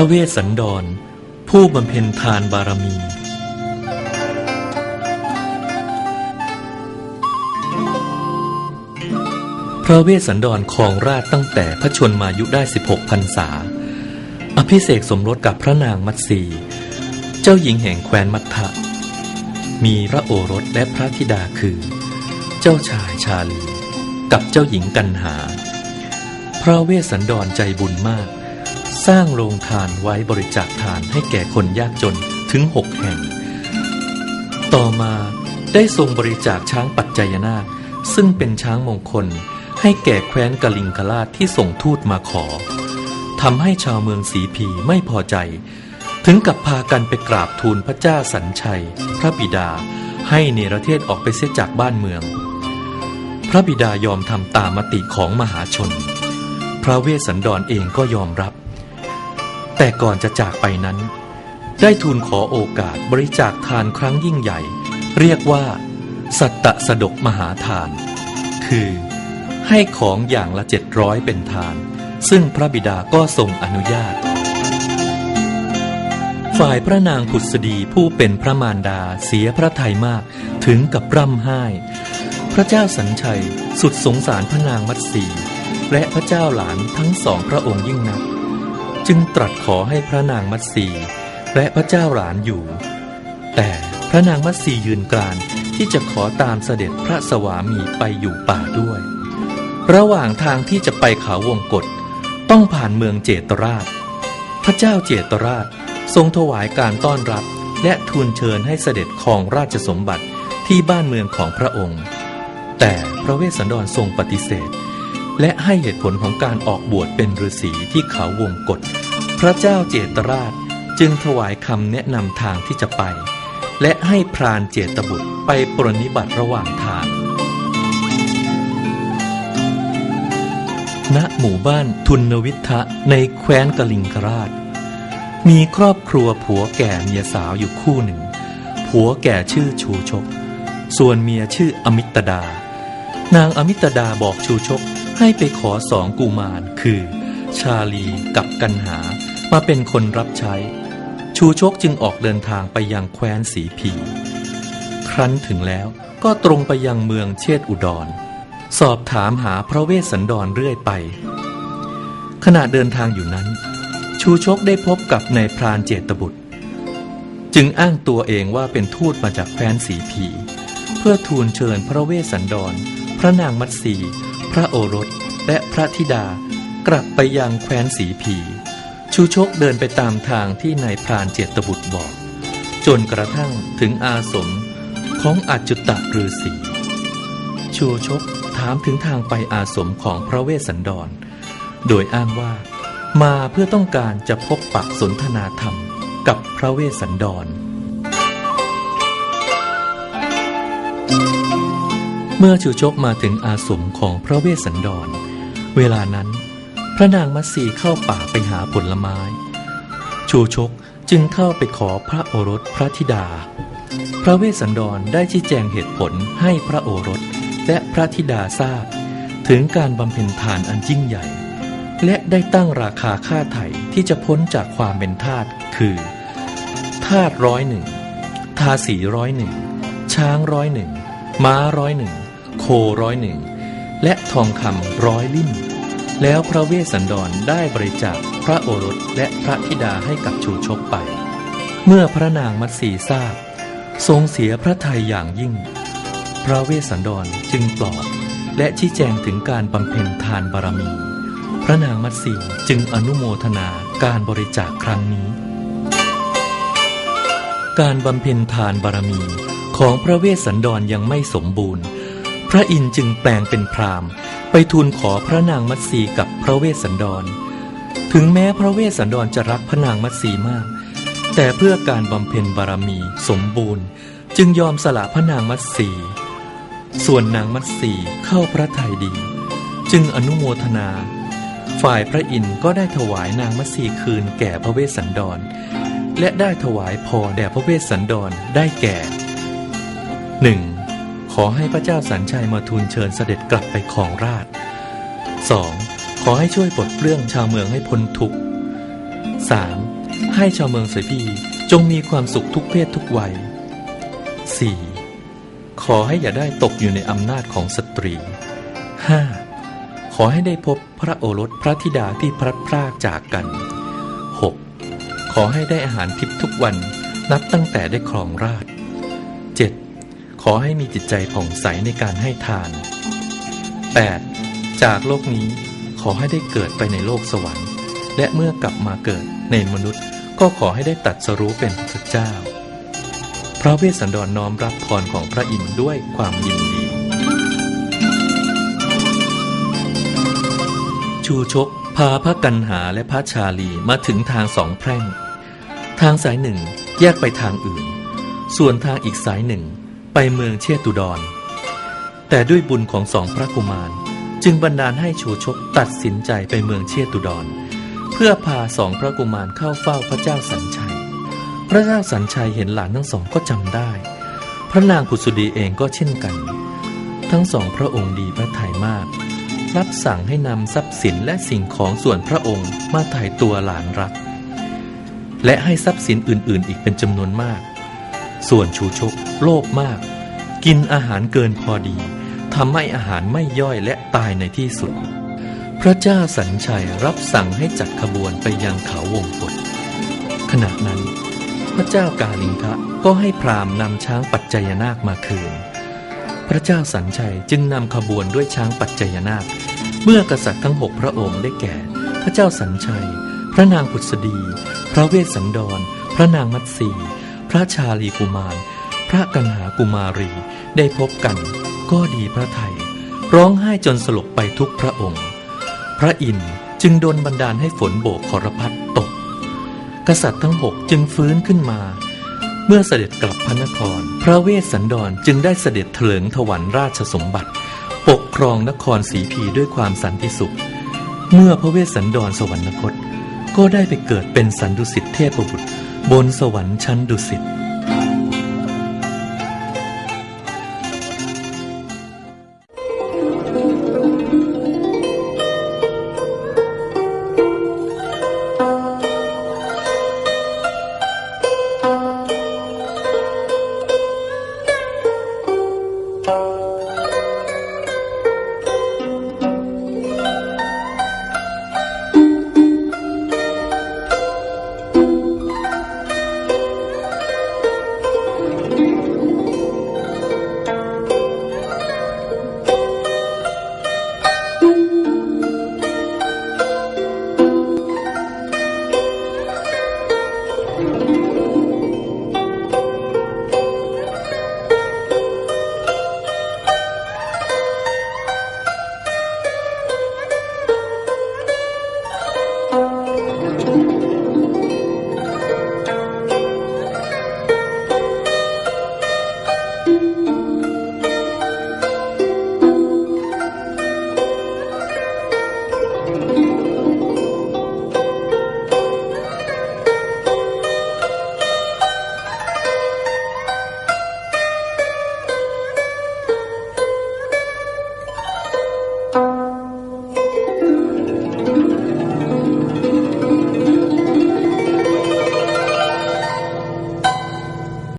ระเวสสันดร ผู้บำเพ็ญทานบารมี พระเวสสันดรครองราชตั้งแต่พระชนมายุได้ 16พรรษา อภิเษกสมรสกับพระนางมัตสี เจ้าหญิงแห่งแคว้นมัททะมีพระโอรสและพระธิดาคือ เจ้าชายชาลี กับเจ้าหญิงกันหา พระเวสสันดรใจบุญมาก สร้างโรงทานไว้บริจาคทานให้แก่คนยากจนถึงหกแห่ง ต่อมาได้ทรงบริจาคช้างปัจจยนาคซึ่งเป็นช้างมงคลให้แก่แคว้นกลิงคราชที่ส่งทูตมาขอทำให้ชาวเมืองสีพีไม่พอใจ ถึงกับพากันไปกราบทูลพระเจ้าสัญชัย พระบิดาให้เนรเทศออกไปเสียจากบ้านเมือง พระบิดายอมทำตามมติของมหาชน พระเวสสันดรเองก็ยอมรับ แต่ก่อนจะจากไปนั้น ได้ทูลขอโอกาสบริจาคทานครั้งยิ่งใหญ่ เรียกว่า สัตตสดกมหาทาน คือ ให้ของอย่างละเจ็ดร้อยเป็นทาน ซึ่งพระบิดาก็ทรงอนุญาต ฝ่ายพระนางผุดสดีผู้เป็นพระมารดาเสียพระทัยมากถึงกับร่ำไห้ พระเจ้าสัญชัยสุดสงสารพระนางมัตสีและพระเจ้าหลานทั้งสองพระองค์ยิ่งนัก จึงตรัสขอให้พระนางมัตสีและพระเจ้าหลานอยู่ แต่พระนางมัตสียืนกรานที่จะขอตามเสด็จพระสวามีไปอยู่ป่าด้วย ระหว่างทางที่จะไปเขาวงกฏต้องผ่านเมืองเจตราช พระเจ้าเจตราชทรงถวายการต้อนรับและทูลเชิญให้เสด็จครองราชสมบัติที่บ้านเมืองของพระองค์ แต่พระเวสสันดรทรงปฏิเสธ และให้เหตุผลของการออกบวชเป็นฤาษีที่เขาวงกฏพระเจ้าเจตราชจึงถวายคำแนะนำทางที่จะไป และให้พรานเจตบุตรไปปรนนิบัติระหว่างทาง ณ หมู่บ้านทุนวิทะในแคว้นกลิงคราช มีครอบครัวผัวแก่เมียสาวอยู่คู่หนึ่ง ผัวแก่ชื่อชูชก ส่วนเมียชื่ออมิตดา นางอมิตดาบอกชูชก ให้ไปขอสองกุมารคือ ชาลีกับกันหา มาเป็นคนรับใช้ ชูชกจึงออกเดินทางไปยังแคว้นสีพีครั้นถึงแล้วก็ตรงไปยังเมืองเชษอุดร สอบถามหาพระเวสสันดรเรื่อยไป ขณะเดินทางอยู่นั้น ชูชกได้พบกับนายพรานเจตบุตร จึงอ้างตัวเองว่าเป็นทูตมาจากแคว้นสีพีเพื่อทูลเชิญพระเวสสันดร พระนางมัตสี พระโอรสและพระธิดากลับไปยังแคว้นสีพีชูชกเดินไปตามทางที่นายพรานเจตบุตรบอก จนกระทั่งถึงอาสมของอจุตะฤาษีชูชกถามถึงทางไปอาสมของพระเวสสันดร โดยอ้างว่า มาเพื่อต้องการจะพบปักสนทนาธรรมกับพระเวสสันดร เมื่อชูชกมาถึงอาสมของพระเวสสันดร เวลานั้น พระนางมัตสีเข้าป่าไปหาผลไม้ ชูชกจึงเข้าไปขอพระโอรสพระธิดา พระเวสสันดรได้ชี้แจงเหตุผลให้พระโอรสและพระธิดาทราบ ถึงการบำเพ็ญทานอันยิ่งใหญ่ และได้ตั้งราคาค่าไถ่ที่จะพ้นจากความเป็นทาสคือทาสร้อยหนึ่งทาสีร้อยหนึ่งช้างร้อยหนึ่งม้าร้อยหนึ่ง โคร้อยหนึ่งและทองคำร้อยลิ่มแล้วพระเวสสันดรได้บริจาคพระโอรสและพระธิดาให้กับชูชกไป เมื่อพระนางมัตสีทราบ ทรงเสียพระทัยอย่างยิ่ง พระเวสสันดรจึงปลอบและชี้แจงถึงการบำเพ็ญทานบารมี พระนางมัตสีจึงอนุโมทนาการบริจาคครั้งนี้ การบำเพ็ญทานบารมีของพระเวสสันดรยังไม่สมบูรณ์ พระอินทร์จึงแปลงเป็นพราหมณ์ ไปทูลขอพระนางมัตสีกับพระเวสสันดร ถึงแม้พระเวสสันดรจะรักพระนางมัตสีมาก แต่เพื่อการบำเพ็ญบารมีสมบูรณ์ จึงยอมสละพระนางมัตสี ส่วนนางมัตสีเข้าพระทัยดี จึงอนุโมทนา ฝ่ายพระอินทร์ก็ได้ถวายนางมัตสีคืนแก่พระเวสสันดร และได้ถวายพรแด่พระเวสสันดรได้แก่ 1. ขอให้พระเจ้าสัญชัยมาทูลเชิญเสด็จกลับไปครองราช 2. ขอให้ช่วยปลดเปลื้องชาวเมืองให้พ้นทุกข์ 3. ให้ชาวเมืองสยพีจงมีความสุขทุกเพศทุกวัย 4. ขอให้อย่าได้ตกอยู่ในอำนาจของสตรี 5. ขอให้ได้พบพระโอรสพระธิดาที่พลัดพรากจากกัน 6. ขอให้ได้อาหารทิพย์ทุกวันนับตั้งแต่ได้ครองราช ขอให้มีจิตใจผ่องใสในการให้ทาน 8. จากโลกนี้ขอให้ได้เกิดไปในโลกสวรรค์ และเมื่อกลับมาเกิดในมนุษย์ ก็ขอให้ได้ตัดสรู้เป็นพระเจ้า พระเวสสันดรน้อมรับพรของพระอินทร์ด้วยความยินดี ชูชกพาพระกันหาและพระชาลีมาถึงทางสองแพร่ง ทางสายหนึ่งแยกไปทางอื่น ส่วนทางอีกสายหนึ่ง ไปเมืองเชตุดร แต่ด้วยบุญของสองพระกุมาร จึงบันดาลให้ชูชกตัดสินใจไปเมืองเชตุดร เพื่อพาสองพระกุมารเข้าเฝ้าพระเจ้าสัญชัย พระเจ้าสัญชัยเห็นหลานทั้งสองก็จำได้ พระนางผุสุดีเองก็เช่นกัน ทั้งสองพระองค์ดีพระทัยมาก รับสั่งให้นำทรัพย์สินและสิ่งของส่วนพระองค์มาถ่ายตัวหลานรัก และให้ทรัพย์สินอื่นๆ อีกเป็นจำนวนมาก ส่วนชูชกโลภมาก กินอาหารเกินพอดีทำให้อาหารไม่ย่อยและตายในที่สุด พระเจ้าสัญชัยรับสั่งให้จัดขบวนไปยังเขาวงกฏขณะนั้น พระเจ้ากาลิงคะก็ให้พราหมณ์นำช้างปัจจยนาคมาคืน พระเจ้าสัญชัยจึงนำขบวนด้วยช้างปัจจยนาค เมื่อกษัตริย์ทั้งหกพระองค์ได้แก่ พระเจ้าสัญชัย พระนางผุษดี พระเวสสันดร พระนางมัตสี ระชาลีกุมาร พระกันหากุมารีได้พบกันก็ดีพระไทย ร้องไห้จนสลบไปทุกพระองค์ พระอินทร์จึงโดนบันดาลให้ฝนโบกขรพัดตก กษัตริย์ทั้งหกจึงฟื้นขึ้นมา เมื่อเสด็จกลับพระนคร พระเวสสันดรจึงได้เสด็จเถลิงถวันราชสมบัติ ปกครองนครสีพีด้วยความสันติสุข เมื่อพระเวสสันดรสวรรคตก็ได้ไปเกิดเป็นสันดุสิตเทพบุตร บนสวรรค์ชั้นดุสิต